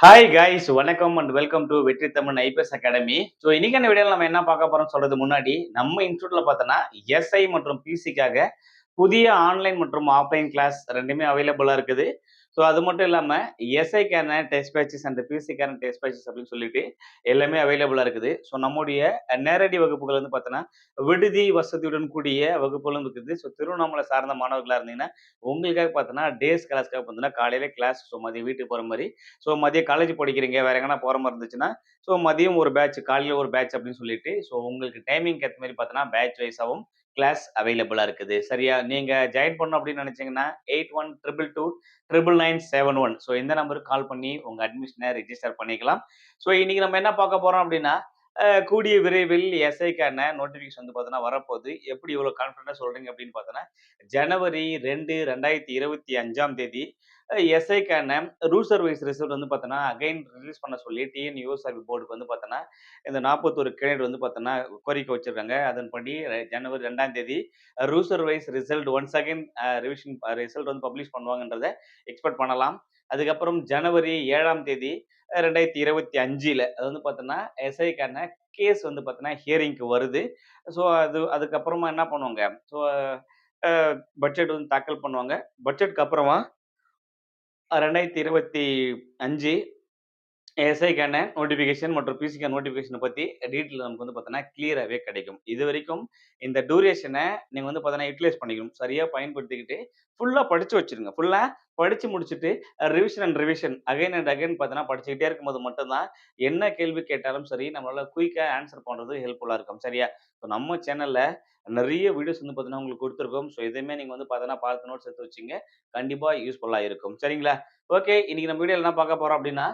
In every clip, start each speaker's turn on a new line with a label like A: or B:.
A: Hi guys வணக்கம் and welcome to Vetri Tamil IPS academy so இன்னைக்கான வீடியோவில் நம்ம என்ன பார்க்க போறோம் சொல்றது முன்னாடி நம்ம இன்ஸ்டியூட்ல பார்த்தோன்னா எஸ்ஐ மற்றும் பிசிக்காக புதிய ஆன்லைன் மற்றும் ஆஃப்லைன் கிளாஸ் ரெண்டுமே அவைலபிளா இருக்குது. ஸோ அது மட்டும் இல்லாமல் எஸ்ஐக்கான டெஸ்ட் பேச்சஸ் அண்ட் பிசிக்கான டெஸ்ட் பேச்சஸ் அப்படின்னு சொல்லிட்டு எல்லாமே அவைலபிளாக இருக்குது. ஸோ நம்முடைய நேரடி வகுப்புகள் வந்து பார்த்தோன்னா விடுதி வசதியுடன் கூடிய வகுப்புகளும் இருக்குது. ஸோ திருவண்ணாமலை சார்ந்த மாணவர்களாக இருந்தீங்கன்னா உங்களுக்காக பார்த்தோன்னா டேஸ் கிளாஸ்க்காக பார்த்தீங்கன்னா காலையில் கிளாஸ் ஸோ மதியம் வீட்டுக்கு போகிற மாதிரி. ஸோ மதியம் காலேஜ் படிக்கிறீங்க வேற எங்கன்னா போகிற மாதிரி இருந்துச்சுன்னா ஸோ மதியம் ஒரு பேட்ச் காலையில் ஒரு பேட்ச் அப்படின்னு சொல்லிட்டு ஸோ உங்களுக்கு டைமிங் ஏற்ற மாதிரி பார்த்தோன்னா பேட்ச் வைஸாகவும் கிளாஸ் அவைலபிளாக இருக்குது. சரியா? நீங்கள் ஜாயின் பண்ணணும் அப்படின்னு நினச்சிங்கன்னா eight one triple two triple nine seven one so இந்த நம்பருக்கு கால் பண்ணி உங்கள் அட்மிஷனை ரிஜிஸ்டர் பண்ணிக்கலாம். ஸோ இன்னைக்கு நம்ம என்ன பார்க்க போகிறோம் அப்படின்னா கூடிய விரைவில் எஸ்ஐக்கான நோட்டிஃபிகேஷன் வந்து பார்த்தோன்னா வரப்போகுது. எப்படி இவ்வளோ கான்ஃபிடண்டாக சொல்கிறீங்க அப்படின்னு பார்த்தோன்னா ஜனவரி ரெண்டு ரெண்டாயிரத்தி இருபத்தி அஞ்சாம் தேதி எஸ்ஐக்கான ரூல் சர்வீஸ் ரிசல்ட் வந்து பார்த்தோன்னா அகைன் ரிலீஸ் பண்ண சொல்லி டிஎன் யூஎஸ்ஆர்பி போர்டுக்கு வந்து பார்த்தோன்னா இந்த நாற்பத்தொரு கேடட் வந்து பார்த்தோன்னா கோரிக்கை வச்சிருக்காங்க. அதன்படி ஜனவரி ரெண்டாம் தேதி rule service result once again revision result வந்து பப்ளிஷ் பண்ணுவாங்கன்றதை எக்ஸ்பெக்ட் பண்ணலாம். அதுக்கப்புறம் ஜனவரி ஏழாம் தேதி ரெண்டாயிரத்தி இருபத்தி அஞ்சில் அது வந்து பார்த்தோன்னா எஸ்ஐக்கான கேஸ் வந்து பார்த்தோன்னா ஹியரிங்க்கு வருது. ஸோ அது அதுக்கப்புறமா என்ன பண்ணுவாங்க? ஸோ பட்ஜெட் வந்து தாக்கல் பண்ணுவாங்க. பட்ஜெட்க்கு அப்புறமா ரெண்டாயிரத்தி இருபத்தி அஞ்சு எஸ்ஐக்கான நோட்டிஃபிகேஷன் மற்றும் பிசிக்கான நோட்டிஃபிகேஷனை பற்றி டீட்டெயில் நமக்கு வந்து பார்த்தோன்னா கிளியராகவே கிடைக்கும். இது வரைக்கும் இந்த டூரேஷனை நீங்கள் வந்து பார்த்தோன்னா யூட்டிலைஸ் பண்ணிக்கணும். சரியாக பயன்படுத்திக்கிட்டு ஃபுல்லாக படித்து வச்சிருங்க. ஃபுல்லாக படித்து முடிச்சுட்டு revision and revision again and again பார்த்தோன்னா படிச்சுக்கிட்டே இருக்கும்போது மட்டும்தான் என்ன கேள்வி கேட்டாலும் சரி நம்மளால் குயிக்காக ஆன்சர் பண்ணுறது ஹெல்ப்ஃபுல்லாக இருக்கும். சரியா? ஸோ நம்ம சேனலில் நிறைய வீடியோஸ் வந்து பார்த்தீங்கன்னா உங்களுக்கு கொடுத்துருக்கோம். ஸோ எதுவுமே நீங்கள் வந்து பார்த்தீங்கன்னா பார்த்து நோட்ஸ் எடுத்து வச்சிங்க. கண்டிப்பாக யூஸ்ஃபுல்லாக இருக்கும். சரிங்களா? ஓகே இன்னைக்கு நம்ம வீடியோ என்ன பார்க்க போகிறோம் அப்படின்னா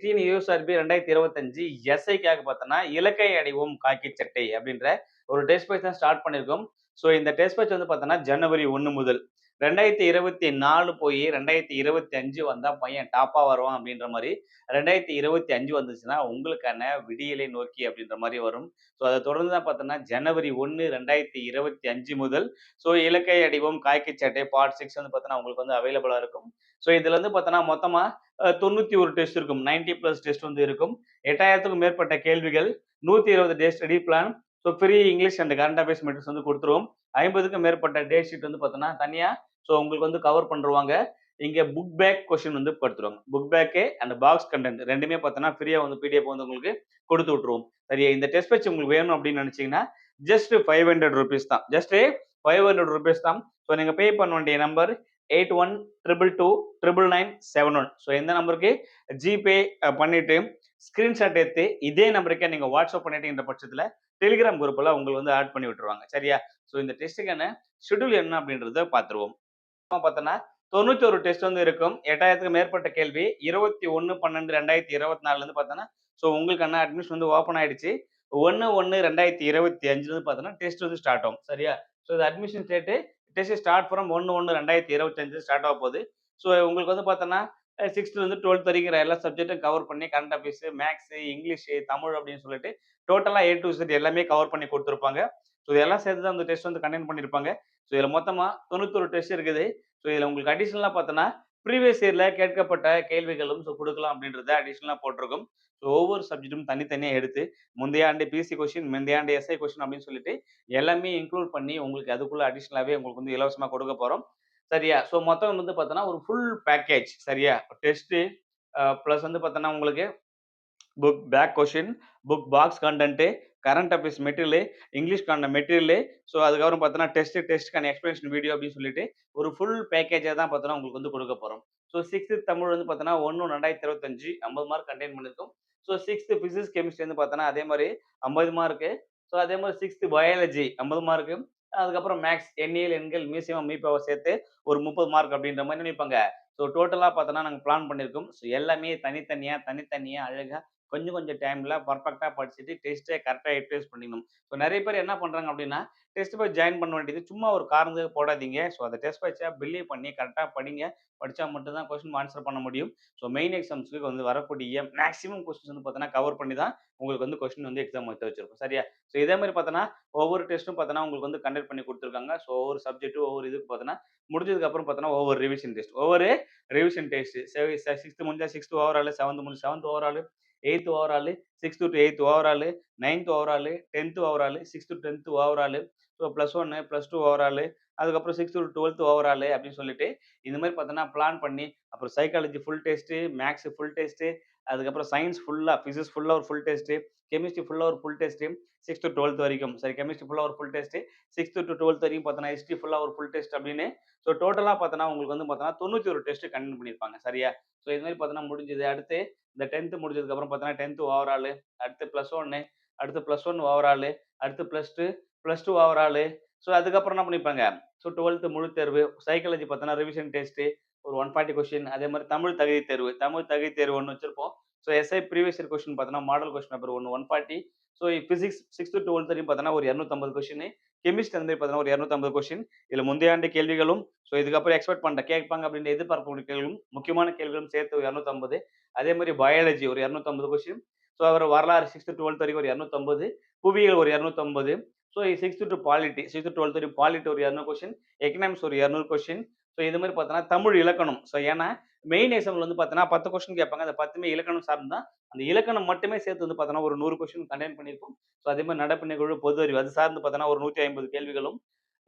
A: டிஎன் யூஎஸ்ஆர்பி ரெண்டாயிரத்தி இருபத்தஞ்சு எஸ்ஐக்காக பார்த்தோன்னா இலக்கை அடைவோம் காக்கி சட்டை அப்படின்ற ஒரு டெஸ்ட் பேட்ச் தான் ஸ்டார்ட் பண்ணியிருக்கோம். ஸோ இந்த டெஸ்ட் பேட்ச் வந்து பார்த்தோன்னா ஜனவரி ஒன்று முதல். ரெண்டாயிரத்தி இருபத்தி நாலு போய் ரெண்டாயிரத்தி இருபத்தி அஞ்சு வந்தால் பையன் டாப்பாக வருவான் அப்படின்ற மாதிரி ரெண்டாயிரத்தி இருபத்தி அஞ்சு வந்துச்சுன்னா உங்களுக்கான விடியலை நோக்கி அப்படின்ற மாதிரி வரும். ஸோ அதை தொடர்ந்து தான் பார்த்தோன்னா ஜனவரி ஒன்று ரெண்டாயிரத்தி இருபத்தி அஞ்சு முதல். ஸோ இலக்கை அடிவோம் காய்க்கு சட்டை பார்ட் சிக்ஸ் வந்து பார்த்தோன்னா உங்களுக்கு வந்து அவைலபிளாக இருக்கும். ஸோ இதுல இருந்து பார்த்தோன்னா மொத்தமாக தொண்ணூற்றி ஒரு டெஸ்ட் இருக்கும். 90 ப்ளஸ் டெஸ்ட் வந்து இருக்கும். எட்டாயிரத்துக்கும் மேற்பட்ட கேள்விகள் நூற்றி இருபது day study plan so free English and current affairs metrics வந்து கொடுத்துருவோம். ஐம்பதுக்கும் மேற்பட்ட டே ஷீட் வந்து பார்த்தோன்னா தனியாக ஸோ உங்களுக்கு வந்து கவர் பண்ணுருவாங்க இங்கே புக் பேக் கொஷின் வந்து படுத்துருவாங்க book back and box content ரெண்டுமே பார்த்தோன்னா ஃப்ரீயாக வந்து பிடிஎஃப் வந்து உங்களுக்கு கொடுத்து விட்ருவோம் சரியா? இந்த டெஸ்ட் பேச்சு உங்களுக்கு வேணும் அப்படின்னு நினச்சிங்கன்னா ஜஸ்ட் ஃபைவ் ஹண்ட்ரட் ருபீஸ் தான். ஜஸ்ட் ஃபைவ் ஹண்ட்ரட் ருபீஸ் தான். ஸோ நீங்கள் பே பண்ண வேண்டிய number eight one triple two triple nine seven one so இந்த நம்பருக்கு? ஜிபே பண்ணிவிட்டு ஸ்க்ரீன்ஷாட் எடுத்து இதே நம்பருக்கே நீங்கள் வாட்ஸ்அப் பண்ணிட்டீங்கிற பட்சத்தில் டெலிகிராம் குரூப்பில் உங்களுக்கு வந்து ஆட் பண்ணி விட்டுருவாங்க. சரியா? ஸோ இந்த டெஸ்ட்டுக்கான ஷெட்யூல் என்ன அப்படின்றத பார்த்துருவோம் பார்த்தோன்னா தொண்ணூத்தி ஒரு டெஸ்ட் வந்து இருக்கும். எட்டாயிரத்துக்கு மேற்பட்ட கேள்வி. இருபத்தி ஒன்று பன்னெண்டு ரெண்டாயிரத்தி இருபத்தி நாலுலேருந்து பார்த்தோன்னா ஸோ உங்களுக்கான அட்மிஷன் வந்து ஓப்பன் ஆயிடுச்சு. ஒன்று ஒன்று ரெண்டாயிரத்தி இருபத்தி அஞ்சுலேருந்து பார்த்தோன்னா டெஸ்ட் வந்து ஸ்டார்ட் ஆகும். சரியா? ஸோ இது admission date test start from ஒன்று ஒன்று ரெண்டாயிரத்தி இருபத்தஞ்சு ஸ்டார்ட் ஆக போகுது. ஸோ உங்களுக்கு வந்து பார்த்தோன்னா சிக்ஸ்த்லேருந்து டுவெல்த் வரைக்கிற எல்லா சப்ஜெக்ட்டும் கவர் பண்ணி current affairs maths English Tamil அப்படின்னு சொல்லிட்டு டோட்டலாக ஏ டு செட் எல்லாமே கவர் பண்ணி கொடுத்துருப்பாங்க. ஸோ இதெல்லாம் சேர்த்து தான் அந்த டெஸ்ட் வந்து கண்டெக்ட் பண்ணியிருப்பாங்க ஸோ இதில் மொத்தமாக தொண்ணூத்தொரு டெஸ்ட் இருக்குது. ஸோ இதில் உங்களுக்கு அடிஷ்னலாக பார்த்தோன்னா ப்ரீவியஸ் இயரில் கேட்கப்பட்ட கேள்விகளும் ஸோ கொடுக்கலாம் அப்படின்றத அடிஷ்னலாக போட்டிருக்கும். ஸோ ஒவ்வொரு சப்ஜெக்ட்டும் தனித்தனியாக எடுத்து முந்தைய ஆண்டு பிசி கொஷின் முந்தைய ஆண்டு எஸ்ஐ கொஷின் அப்படின்னு சொல்லிட்டு எல்லாமே இன்க்ளூட் பண்ணி உங்களுக்கு அதுக்குள்ளே அடிஷ்னலாகவே உங்களுக்கு வந்து இலவசமாக கொடுக்க போகிறோம் சரியா? ஸோ மொத்தம் வந்து பார்த்தோன்னா ஒரு ஃபுல் பேக்கேஜ் சரியா? டெஸ்ட்டு ப்ளஸ் வந்து பார்த்தோன்னா உங்களுக்கு book back question book box content current affairs material இங்கிலீஷ்க்கான material so அதுக்கப்புறம் பார்த்தோன்னா டெஸ்ட் டெஸ்ட்டுக்கான எக்ஸ்பிளேஷன் வீடியோ அப்படின்னு சொல்லிட்டு ஒரு ஃபுல் பேக்கேஜாக தான் பார்த்தோன்னா உங்களுக்கு வந்து கொடுக்க போகிறோம் ஸோ சிக்ஸ்த்து தமிழ் வந்து பார்த்தோன்னா ஒன்று ரெண்டாயிரத்தி இருபத்தஞ்சு ஐம்பது மார்க் கண்டெயின் பண்ணிருக்கும் ஸோ சிக்ஸ்த்து ஃபிசிக்ஸ் கெமிஸ்ட்ரி வந்து பார்த்தோன்னா அதே மாதிரி ஐம்பது மார்க்கு ஸோ அதே மாதிரி சிக்ஸ்த்து பயாலஜி ஐம்பது மார்க்கு அதுக்கப்புறம் மேக்ஸ் எண்ணியல் எண்கள் மியூசியம் மீப்பாவை சேர்த்து ஒரு முப்பது மார்க் அப்படின்ற மாதிரி நினைப்பாங்க. ஸோ டோட்டலாக பார்த்தோன்னா நாங்கள் பிளான் பண்ணியிருக்கோம். ஸோ எல்லாமே தனித்தனியாக தனித்தனியாக அழகாக கொஞ்சம் கொஞ்சம் டைமில் பர்ஃபெக்டாக படிச்சுட்டு டெஸ்ட்டை கரெக்டாக யூட்டிலைஸ் பண்ணிக்கணும். ஸோ நிறைய பேர் என்ன பண்ணுறாங்க அப்படின்னா டெஸ்ட் பேட்ச் ஜாயின் பண்ண வேண்டியது சும்மா ஒரு காரணத்துக்கு போடாதீங்க. ஸோ அந்த டெஸ்ட் பேட்சை பிலீவ் பண்ணி கரெக்டாக படிங்க. படித்தா மட்டும்தான் கொஸ்டின் ஆன்சர் பண்ண முடியும். ஸோ மெயின் எக்ஸாம்ஸ்க்கு வந்து வரக்கூடிய மேக்ஸிமம் கொஸ்டின்ஸ் வந்து பார்த்தோன்னா கவர் பண்ணி தான் உங்களுக்கு வந்து கொஸ்டின் வந்து எக்ஸாம் எடுத்து வச்சிருக்கும். சரியா? ஸோ இதே மாதிரி பார்த்தோன்னா ஒவ்வொரு டெஸ்ட்டும் பார்த்தோன்னா உங்களுக்கு வந்து கண்டக்ட் பண்ணி கொடுத்துருக்காங்க. ஸோ ஒவ்வொரு சப்ஜெக்ட்டும் ஒவ்வொரு இதுக்கு பார்த்தோன்னா முடிஞ்சதுக்கு அப்புறம் பார்த்தோன்னா ஒவ்வொரு ரிவிஷன் டெஸ்ட் ஒவ்வொரு ரிவிஷன் டெஸ்ட் சிக்ஸ்த்து முடிஞ்சால் சிக்ஸ்த் ஓவரால் செவன்த் முடிஞ்சு seventh overall eighth overall sixth to eighth overall ninth overall tenth overall sixth tenth overall so plus ஒன்று ப்ளஸ் டூ ஓவரால் அதுக்கப்புறம் சிக்ஸ்த்து டு டுவெல்த் ஓவரால் அப்படின்னு சொல்லிட்டு இந்த மாதிரி பார்த்தோன்னா பிளான் பண்ணி அப்புறம் psychology full test maths full test அதுக்கப்புறம் சயின்ஸ் ஃபுல்லாக ஃபிசிக்ஸ் ஃபுல்லாக ஒரு ஃபுல் டெஸ்ட்டு கெமிஸ்ட்ரி ஃபுல்லாக ஒரு full test six to twelfth வரைக்கும். சரி கெமிஸ்ட்ரி ஃபுல்லாக ஒரு full test sixth to twelfth வரைக்கும் பார்த்தோன்னா ஹிஸ்ட்ரி ஃபுல்லாக ஒரு ஃபுல் டெஸ்ட் அப்படின்னு ஸோ டோட்டலாக பார்த்தோன்னா உங்களுக்கு வந்து பார்த்தோன்னா தொண்ணூற்றி ஒரு டெஸ்ட்டு கண்டக்ட் பண்ணியிருப்பாங்க. சரியா? ஸோ இது மாதிரி பார்த்தோன்னா முடிஞ்சது. அடுத்து இந்த டென்த்து முடிஞ்சதுக்கப்புறம் பார்த்தோன்னா டென்த்து ஓவரால் அடுத்து ப்ளஸ் ஒன்று அடுத்து ப்ளஸ் ஒன் ஓவரால் அடுத்து plus two plus two overall so அதுக்கப்புறம் என்ன பண்ணிப்பாங்க ஸோ டுவெல்த்து முழு தேர்வு சைக்காலஜி பார்த்தோன்னா ரிவிஷன் டெஸ்ட்டு ஒரு ஒன் ஃபார்ட்டி கொஸ்டின் அதே மாதிரி தமிழ் தகுதி தேர்வு. தமிழ் தகுதி தேர்வு ஒன்று வச்சுருப்போம். So SI previous year question பார்த்தீங்கன்னா மாடல் கொஸ்டின் பேப்பர் ஒன்று one forty so physics sixth twelfth வரையும் பார்த்தோன்னா ஒரு இரநூத்தம்பது கொஸ்டின் கெமிஸ்ட் அந்த மாதிரி பார்த்தீங்கன்னா ஒரு இரநூத்தம்பது கொஸ்டின் இதில் முந்தைய ஆண்டு கேள்விகளும் ஸோ இதுக்கப்புறம் எக்ஸ்பெக்ட் பண்ண கேட்பாங்க அப்படின்னு எதிர்பார்க்கக்கூடிய கேள்விகளும் முக்கியமான கேள்விகளும் சேர்த்து இரநூத்தம்பது. அதே மாதிரி பயாலஜி ஒரு இரநூத்தம்பது கொஸ்டின் ஸோ அவர் வரலாறு சிக்ஸ்த்து டுவெல்த் வரைக்கும் ஒரு இரநூத்தம்பது. புவியியல் ஒரு இரநூத்தம்பது. So sixth to polity sixth twelfth வரைக்கும் பாலிட்டி ஒரு இரநூறு கொஸ்டின் எக்கனாமிக்ஸ் ஒரு இரநூறு கொஸ்டின் ஸோ இது மாதிரி பார்த்தோன்னா தமிழ் இலக்கணம். ஸோ ஏன்னா மெயின் எக்ஸாம்ல வந்து பார்த்தோன்னா பத்து கொஸ்டின் கேட்பாங்க. அந்த பத்துமே இலக்கணம் சார்ந்து தான். அந்த இலக்கணம் மட்டுமே சேர்த்து வந்து பார்த்தோன்னா ஒரு நூறு கொஸ்டின் கண்டெயின் பண்ணியிருக்கும் ஸோ அதே மாதிரி நடப்பு நிகழ்வு பொது அறிவு அது சார்ந்து பார்த்தோன்னா ஒரு நூற்றி ஐம்பது கேள்விகளும்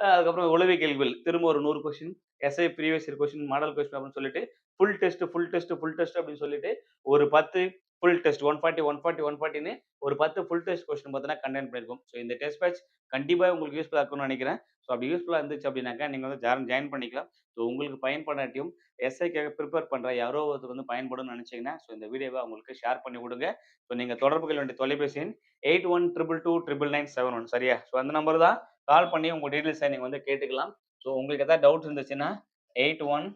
A: அதுக்கப்புறம் உளவி கேள்விகள் திரும்ப ஒரு நூறு question SI previous year question model question அப்படின்னு சொல்லிட்டு full test full test full test அப்படின்னு சொல்லிட்டு ஒரு பத்து full test one forty one forty one ஃபார்ட்டின்னு ஒரு பத்து ஃபுல் டெஸ்ட் கொஸ்டின் பார்த்தீங்கன்னா கண்டென்ட் பண்ணியிருக்கும். ஸோ இந்த டெஸ்ட் பேட்ச் கண்டிப்பாக உங்களுக்கு யூஸ்ஃபுல்லாக இருக்கும்னு நினைக்கிறேன். ஸோ அப்படி யூஸ்ஃபுல்லாக இருந்துச்சு அப்படின்னாக்கா நீங்கள் வந்து ஜாயின் ஜாயின் பண்ணிக்கலாம். ஸோ உங்களுக்கு பயன்படாட்டியும் எஸ்ஐக்காக ப்ரிப்பேர் பண்ணுற யாரோ ஒருத்தர் வந்து பயன்படும்னு நினச்சிங்கன்னா ஸோ இந்த வீடியோவை உங்களுக்கு ஷேர் பண்ணி கொடுங்க ஸோ நீங்கள் தொடர்புகள் வேண்டிய தொலைபேசி எண் eight one triple two triple nine seven one சரியா? ஸோ அந்த நம்பர் தான் கால் பண்ணி உங்கள் டீட்டெயில்ஸை நீங்கள் வந்து கேட்டுக்கலாம். ஸோ உங்களுக்கு எதாவது டவுட் இருந்துச்சுன்னா eight one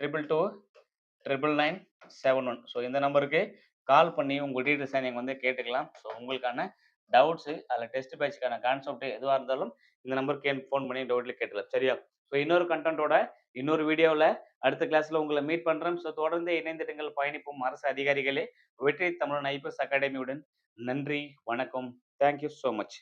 A: triple two triple nine seven one so இந்த நம்பருக்கு கால் பண்ணி உங்கள் டீட்டெயில்ஸை நீங்கள் வந்து கேட்டுக்கலாம். ஸோ உங்களுக்கான டவுட்ஸு அதில் டெஸ்ட் பேட்சுக்கான கான்செப்ட் எதுவாக இருந்தாலும் இந்த நம்பருக்கு ஃபோன் பண்ணி டவுட்டில் கேட்டுக்கலாம். சரியா? ஸோ இன்னொரு கண்டென்ட்டோட இன்னொரு வீடியோவில் அடுத்த கிளாஸில் உங்களை மீட் பண்ணுறேன் ஸோ தொடர்ந்து இணைந்திடுங்கள் பயணிப்போம் அரசு அதிகாரிகளே. வெற்றி தமிழன் ஐபிஎஸ் அகாடமியுடன் நன்றி வணக்கம். Thank you so much